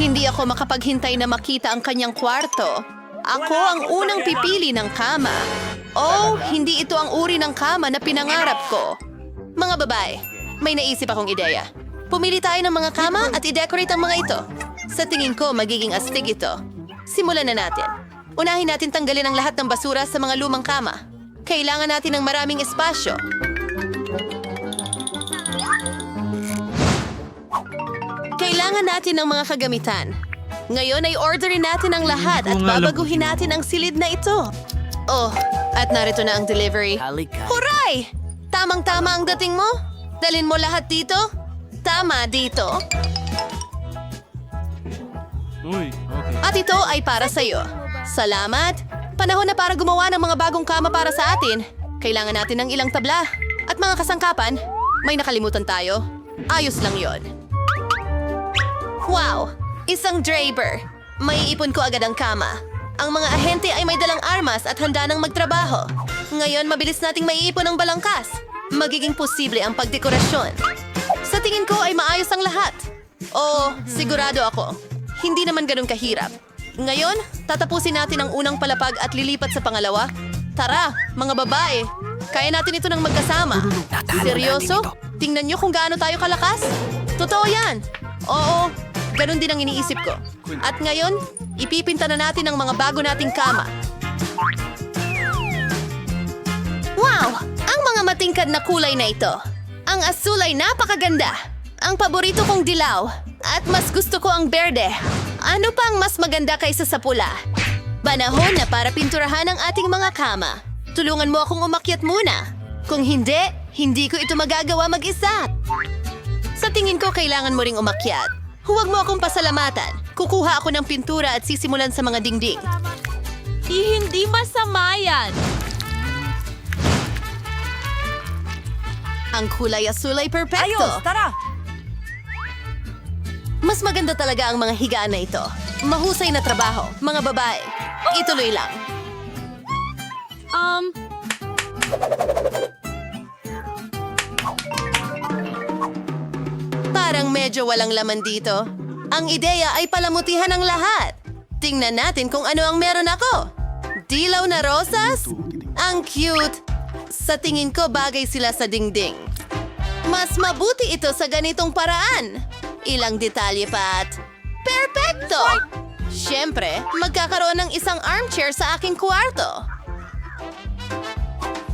Hindi ako makapaghintay na makita ang kanyang kwarto. Ako ang unang pipili ng kama. Oh, hindi ito ang uri ng kama na pinangarap ko. Mga babae, may naisip akong ideya. Pumili tayo ng mga kama at i-decorate ang mga ito. Sa tingin ko, magiging astig ito. Simulan na natin. Unahin natin tanggalin ang lahat ng basura sa mga lumang kama. Kailangan natin ng maraming espasyo. Kailangan natin ng mga kagamitan. Ngayon ay orderin natin ang lahat at babaguhin natin ang silid na ito. Oh, at narito na ang delivery. Huray! Tamang-tama ang dating mo? Dalin mo lahat dito? Tama dito. Uy, okay. At ito ay para sa iyo. Salamat! Panahon na para gumawa ng mga bagong kama para sa atin. Kailangan natin ng ilang tabla. At mga kasangkapan, may nakalimutan tayo. Ayos lang yon. Wow! Isang draper. May ipon ko agad ang kama. Ang mga ahente ay may dalang armas at handa ng magtrabaho. Ngayon, mabilis nating maiipon ang balangkas. Magiging posible ang pagdekorasyon. Sa tingin ko ay maayos ang lahat. Oo, sigurado ako. Hindi naman ganun kahirap. Ngayon, tatapusin natin ang unang palapag at lilipat sa pangalawa. Tara, mga babae. Kaya natin ito ng magkasama. Seryoso? Tingnan nyo kung gaano tayo kalakas. Totoo yan. Oo, ganun din ang iniisip ko. At ngayon, ipipinta na natin ang mga bago nating kama. Wow! Ang mga matingkad na kulay na ito. Ang asul ay napakaganda. Ang paborito kong dilaw. At mas gusto ko ang berde. Ano pang mas maganda kaysa sa pula? Panahon na para pinturahan ang ating mga kama. Tulungan mo akong umakyat muna. Kung hindi, hindi ko ito magagawa mag-isa. Sa tingin ko, kailangan mo ring umakyat. Huwag mo akong pasalamatan. Kukuha ako ng pintura at sisimulan sa mga dingding. Hindi masama yan. Ang kulay asul ay perpekto. Ayos, tara! Mas maganda talaga ang mga higaan na ito. Mahusay na trabaho, mga babae. Ituloy lang. Um, medyo walang laman dito. Ang ideya ay palamutihan ang lahat. Tingnan natin kung ano ang meron ako. Dilaw na rosas? Ang cute! Sa tingin ko bagay sila sa dingding. Mas mabuti ito sa ganitong paraan. Ilang detalye pa at... Perfecto! Siyempre, magkakaroon ng isang armchair sa aking kwarto.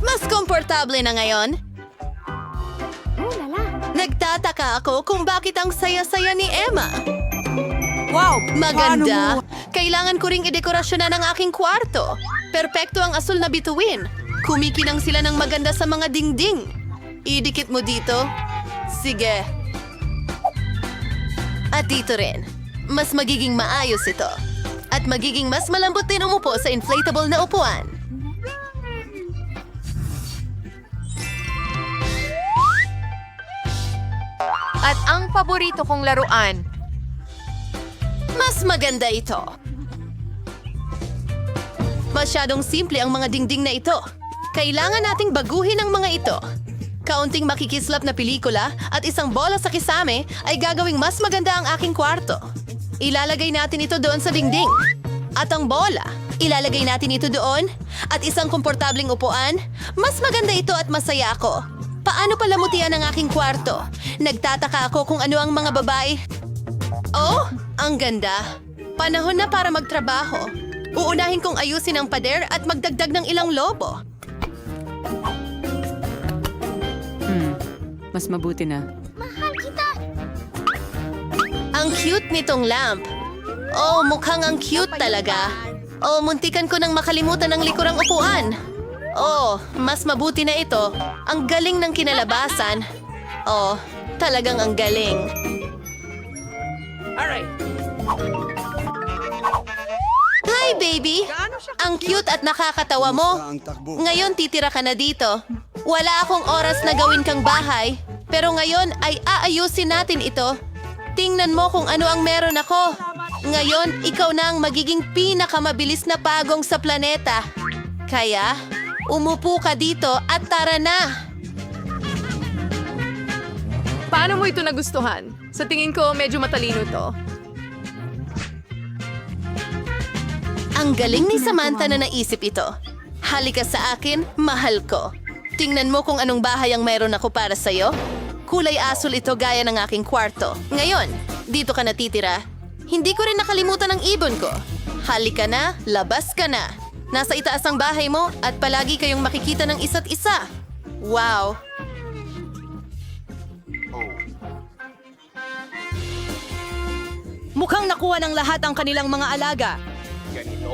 Mas komportable na ngayon. Nagtataka ako kung bakit ang saya-saya ni Emma. wow! Maganda. Kailangan ko ring idekorasyonan ang aking kwarto. Perpekto ang asul na bituin. Kumikinang sila ng maganda sa mga dingding. Idikit mo dito. Sige. At dito rin. Mas magiging maayos ito. At magiging mas malambot din umupo sa inflatable na upuan. At ang paborito kong laruan, Mas maganda ito. Masyadong simple ang mga dingding na ito. Kailangan nating baguhin ang mga ito. Kaunting makikislap na pelikula at isang bola sa kisame ay gagawing mas maganda ang aking kwarto. Ilalagay natin ito doon sa dingding. At ang bola, ilalagay natin ito doon. At isang komportabling upuan, mas maganda ito at masaya ako. Paano palamutian ang aking kwarto? Nagtataka ako kung ano ang mga babae Oh, ang ganda. Panahon na para magtrabaho. Uunahin kong ayusin ang pader at magdagdag ng ilang lobo. Mas mabuti na. Ang cute nitong lamp. Oh, mukhang ang cute talaga. Oh, muntikan ko nang makalimutan ang likurang upuan. Oh, mas mabuti na ito. Ang galing ng kinalabasan. Oh, talagang ang galing. Hi, baby! Ang cute at nakakatawa mo. Ngayon titira ka na dito. Wala akong oras na gawin kang bahay. Pero ngayon ay aayusin natin ito. Tingnan mo kung ano ang meron ako. Ngayon, ikaw na ang magiging pinakamabilis na pagong sa planeta. Kaya, umupo ka dito at tara na. Paano mo ito nagustuhan? Sa tingin ko, medyo matalino to. Ang galing ni Samantha na naisip ito. Halika sa akin, mahal ko. Tingnan mo kung anong bahay ang mayroon ako para sa'yo. Kulay asul ito gaya ng aking kwarto. Ngayon, dito ka natitira. Hindi ko rin nakalimutan ang ibon ko. Halika na, labas ka na. Nasa itaas ang bahay mo at palagi kayong makikita ng isa't isa. Wow! Mukhang nakuha ng lahat ang kanilang mga alaga.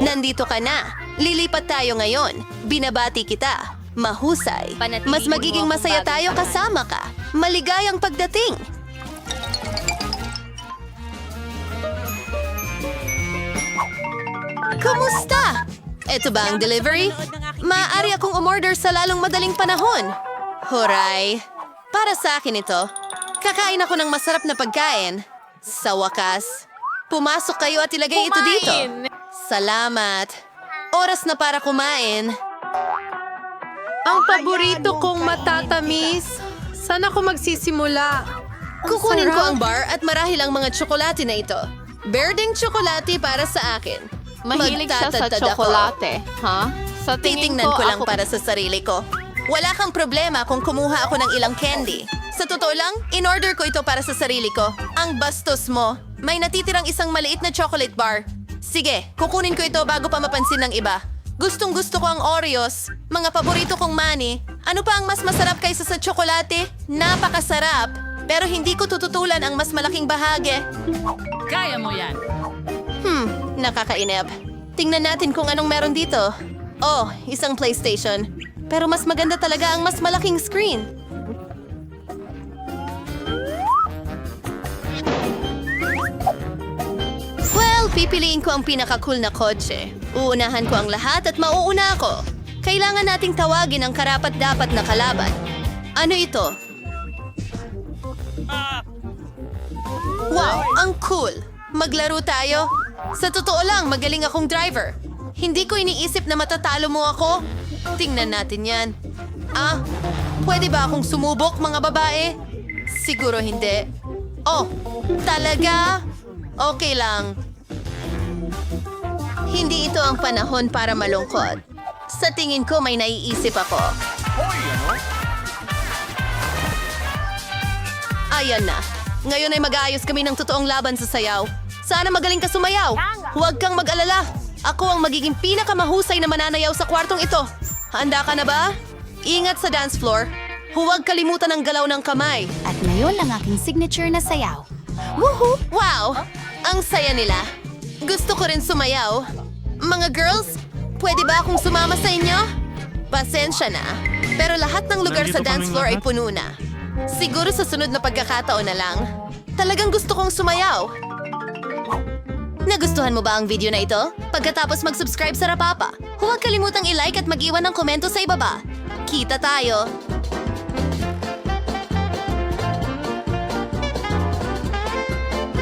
Nandito ka na. Lilipat tayo ngayon. Binabati kita. Mahusay. Mas magiging masaya tayo kasama ka. Maligayang pagdating. Kumusta? Ito ba ang delivery? Maaari akong umorder sa lalong madaling panahon. Huray. Para sa akin ito. Kakain ako ng masarap na pagkain. Sa wakas, pumasok kayo at ilagay ito dito. Salamat. Oras na para kumain. Ang paborito kong matatamis. Saan ako magsisimula? Kukunin ko ang bar at marahil ang mga tsokolate na ito. Berdeng tsokolate para sa akin. Mahilig siya sa tsokolate, ha? Sa tingin Titingnan ko, lang ako- para sa sarili ko. Wala kang problema kung kumuha ako ng ilang candy. Sa totoo lang, in-order ko ito para sa sarili ko. Ang bastos mo. May natitirang isang maliit na chocolate bar. Sige, kukunin ko ito bago pa mapansin ng iba. Gustong gusto ko ang Oreos, mga paborito kong mani. Ano pa ang mas masarap kaysa sa tsokolate? Napakasarap. Pero hindi ko tututulan ang mas malaking bahagi. Kaya mo yan. Hmm, nakakainip. Tingnan natin kung anong meron dito. Oh, isang PlayStation. Pero mas maganda talaga ang mas malaking screen. Well, pipiliin ko ang pinaka-cool na kotse. Uunahan ko ang lahat at mauuna ako. Kailangan nating tawagin ang karapat-dapat na kalaban. Ano ito? Wow, ang cool! Maglaro tayo? Sa totoo lang, magaling akong driver. Hindi ko iniisip na matatalo mo ako. Tingnan natin yan. Ah, pwede ba akong sumubok, mga babae? Siguro hindi. Oh, talaga? Okay lang. Hindi ito ang panahon para malungkot. Sa tingin ko may naiisip ako. Ayan na. Ngayon ay mag-aayos kami ng totoong laban sa sayaw. Sana magaling ka sumayaw. Huwag kang mag-alala. Ako ang magiging pinakamahusay na mananayaw sa kwartong ito. Handa ka na ba? Ingat sa dance floor. Huwag kalimutan ang galaw ng kamay. At ngayon ang aking signature na sayaw. Woohoo! Wow! Ang saya nila. Gusto ko rin sumayaw. Mga girls, pwede ba akong sumama sa inyo? Pasensya na. Pero lahat ng lugar sa dance floor ay puno na. Siguro sa sunod na pagkakataon na lang. Talagang gusto kong sumayaw. Nagustuhan mo ba ang video na ito? Pagkatapos mag-subscribe sa Rapapa, huwag kalimutang i-like at mag-iwan ng komento sa ibaba. Kita tayo!